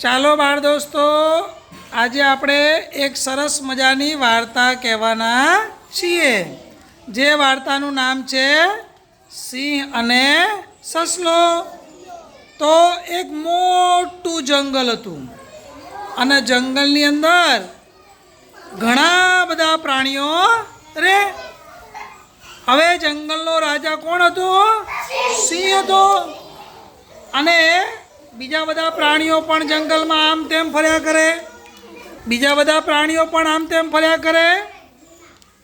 ચાલો બાળ દોસ્તો, આજે આપણે એક સરસ મજાની વાર્તા કહેવાના છીએ. જે વાર્તાનું નામ છે સિંહ અને સસલો. તો એક મોટું જંગલ હતું. અને જંગલની અંદર ઘણા બધા પ્રાણીઓ રે. હવે જંગલનો રાજા કોણ હતો? સિંહ હતો. અને બીજા બધા પ્રાણીઓ પણ જંગલમાં આમ તેમ ફર્યા કરે. બીજા બધા પ્રાણીઓ પણ આમ તેમ ફર્યા કરે.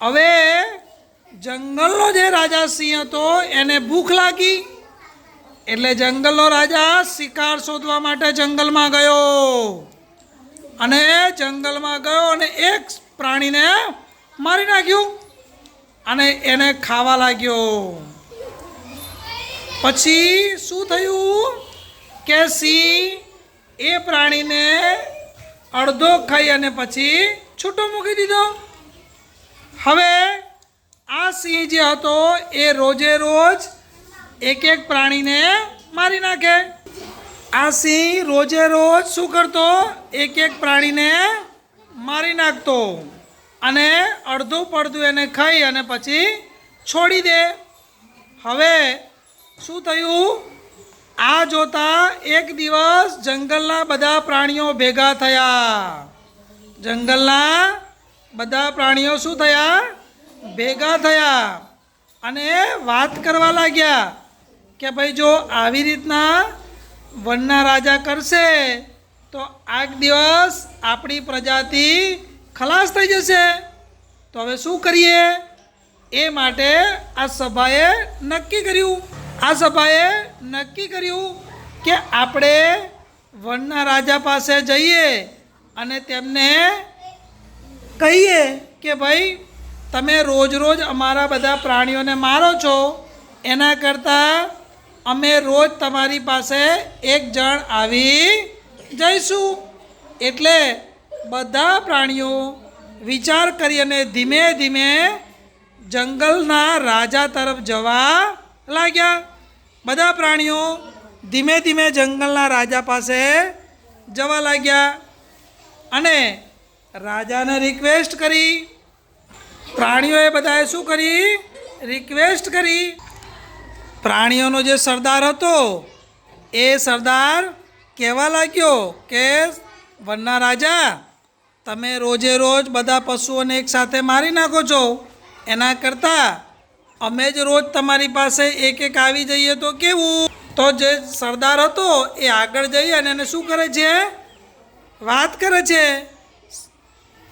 હવે જંગલનો જે રાજા સિંહ હતો, એને ભૂખ લાગી. એટલે જંગલનો રાજા શિકાર શોધવા માટે જંગલમાં ગયો. અને જંગલમાં ગયો અને એક પ્રાણીને મારી નાખ્યું અને એને ખાવા લાગ્યો. પછી શું થયું? કે સિંહ એ પ્રાણીને અડધો ખાઈ અને પછી છૂટો મૂકી દીધો. હવે આ સિંહ જે હતો એ રોજે રોજ એક એક પ્રાણીને મારી નાખે. આ સિંહ રોજે રોજ શું કરતો? એક એક પ્રાણીને મારી નાખતો અને અડધું પડધું એને ખાઈ અને પછી છોડી દે. હવે શું થયું? આ જોતા એક દિવસ જંગલના બધા પ્રાણીઓ ભેગા થયા. જંગલના બધા પ્રાણીઓ શું થયા? ભેગા થયા અને વાત કરવા લાગ્યા કે ભાઈ જો આવી રીતના વનના રાજા કરશે તો આગ દિવસ આપણી પ્રજાતિ ખલાસ થઈ જશે. તો હવે શું કરીએ? એ માટે આ સભાએ નક્કી કર્યું. આ સભાએ નક્કી કર્યું કે આપણે વનના રાજા પાસે જઈએ અને તેમને કહીએ કે ભાઈ, તમે રોજ રોજ અમારા બધા પ્રાણીઓને મારો છો. એના કરતાં અમે રોજ તમારી પાસે એક જણ આવી જઈશું. એટલે બધા પ્રાણીઓ વિચાર કરી અને ધીમે ધીમે જંગલના રાજા તરફ જવા લાગ્યા. બધા પ્રાણીઓ ધીમે ધીમે જંગલના રાજા પાસે જવા લાગ્યા અને રાજાને રિક્વેસ્ટ કરી. પ્રાણીઓએ બધાએ શું કરી? રિક્વેસ્ટ કરી. પ્રાણીઓનો જે સરદાર હતો, એ સરદાર કહેવા લાગ્યો કે વનના રાજા, તમે રોજે રોજ બધા પશુઓને એકસાથે મારી નાખો છો. એના કરતાં અમે જ રોજ તમારી પાસે એક એક આવી જઈએ તો કેવું? તો જે સરદાર હતો એ આગળ જઈ અને એને શું કરે છે? વાત કરે છે.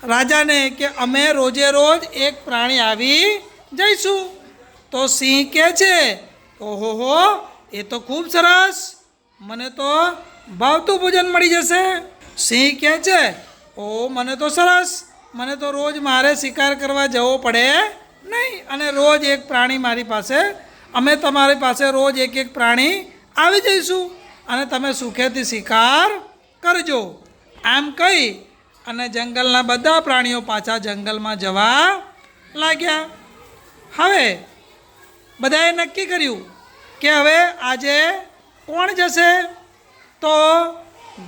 રાજાને કે અમે રોજે રોજ એક પ્રાણી આવી જઈશું. તો સિંહ કહે છે, ઓહો હો, એ તો ખૂબ સરસ. મને તો ભાવતું ભોજન મળી જશે. સિંહ કહે છે, ઓ, મને તો સરસ. મને તો રોજ મારે શિકાર કરવા જવો પડે. નહીં, અને રોજ એક પ્રાણી મારી પાસે, અમે તમારી પાસે રોજ એક એક પ્રાણી આવી જઈશું. અને તમે સુખેથી શિકાર કરજો. આમ કહી અને જંગલના બધા પ્રાણીઓ પાછા જંગલમાં જવા લાગ્યા. હવે બધાએ નક્કી કર્યું કે હવે આજે કોણ જશે? તો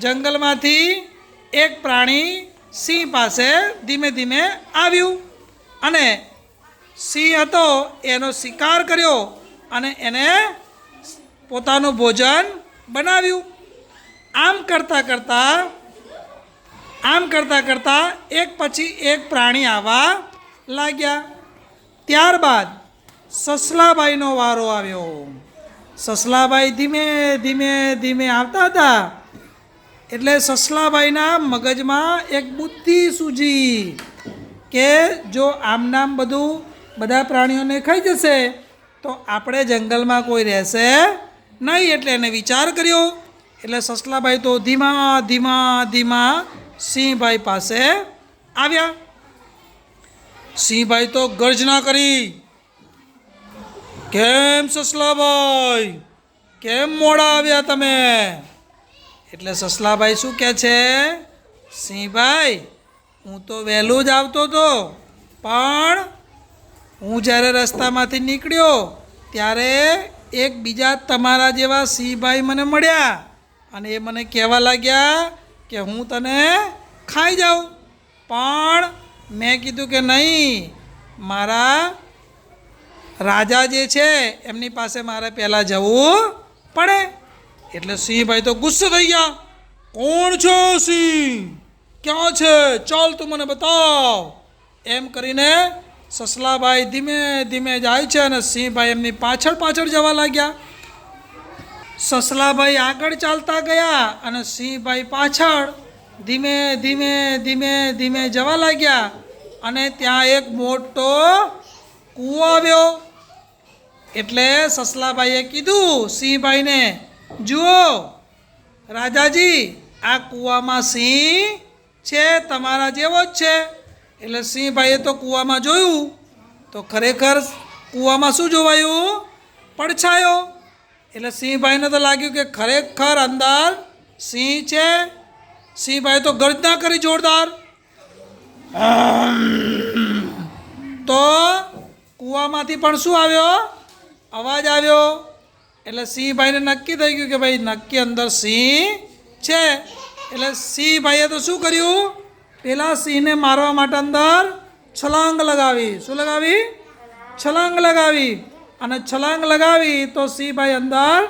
જંગલમાંથી એક પ્રાણી સિંહ પાસે ધીમે ધીમે આવ્યું. અને સિંહ હતો, એનો શિકાર કર્યો અને એને પોતાનું ભોજન બનાવ્યું. આમ કરતાં કરતાં, આમ કરતાં કરતાં એક પછી એક પ્રાણી આવવા લાગ્યા. ત્યારબાદ સસલાબાઈનો વારો આવ્યો. સસલાબાઈ ધીમે ધીમે ધીમે આવતા હતા. એટલે સસલાબાઈના મગજમાં એક બુદ્ધિ સૂજી કે જો આમ નામ બધું બધા પ્રાણીઓને ખાઈ જશે. તો આપણે જંગલમાં કોઈ રહેશે નહીં એટલે એને વિચાર કર્યો. એટલે સસલાભાઈ તો ધીમા ધીમા ધીમા સિંહભાઈ પાસે આવ્યા. સિંહભાઈ તો ગર્જના કરી. કેમ સસલાભાઈ? કેમ મોડા આવ્યા તમે? એટલે સસલાભાઈ શું કહે છે? સિંહભાઈ, હું તો વહેલું જ આવતો હતો પણ હું જ્યારે રસ્તામાંથી નીકળ્યો, ત્યારે એક બીજા તમારા જેવા સિંહભાઈ મને મળ્યા અને એ મને કહેવા લાગ્યા કે હું તને ખાઈ જાઉં. પણ મેં કીધું કે નહીં, મારા રાજા જે છે, એમની પાસે મારે પહેલાં જવું પડે. એટલે સિંહભાઈ તો ગુસ્સે થઈ ગયા. કોણ છો સિંહ? ક્યાં છે? ચાલ તું મને બતાવ. એમ કરીને સસલાભાઈ ધીમે ધીમે જાય છે અને સિંહભાઈ એમની પાછળ પાછળ જવા લાગ્યા. સસલાભાઈ આગળ ચાલતા ગયા અને સિંહભાઈ પાછળ ધીમે ધીમે ધીમે ધીમે જવા લાગ્યા અને ત્યાં એક મોટો કૂવો આવ્યો. એટલે સસલાભાઈએ કીધું, સિંહભાઈને જુઓ, રાજાજી, આ કૂવામાં સિંહ છે, તમારા જેવો જ છે. એટલે સિંહભાઈએ તો કૂવામાં જોયું. તો ખરેખર કૂવામાં શું જોવાયું? પડછાયો. એટલે સિંહભાઈને તો લાગ્યું કે ખરેખર અંદર સિંહ છે. સિંહભાઈ તો ગર્જના કરી જોરદાર. તો કૂવામાંથી પણ શું આવ્યો? અવાજ આવ્યો. એટલે સિંહભાઈને નક્કી થઈ ગયું કે ભાઈ નક્કી અંદર સિંહ છે. એટલે સિંહભાઈએ તો શું કર્યું? પેલા સિંહને મારવા માટે અંદર છલાંગ લગાવી. શું લગાવી? છલાંગ લગાવી. અને છલાંગ લગાવી તો સિંહભાઈ અંદર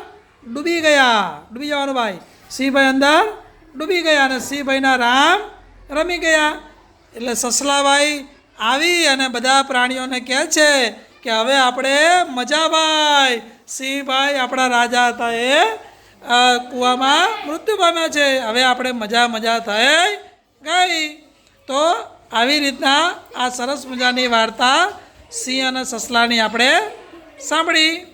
ડૂબી ગયા. ડૂબી જવાનું ભાઈ. સિંહભાઈ અંદર ડૂબી ગયા અને સિંહભાઈના રામ રમી ગયા. એટલે સસલાભાઈ આવી અને બધા પ્રાણીઓને કહે છે કે હવે આપણે મજાભાઈ સિંહભાઈ આપણા રાજા હતા એ કૂવામાં મૃત્યુ પામ્યા છે. હવે આપણે મજા મજા થઈ ગઈ. તો આવી રીતના આ સરસ મજાની વાર્તા સિંહ અને સસલાની આપણે સાંભળી.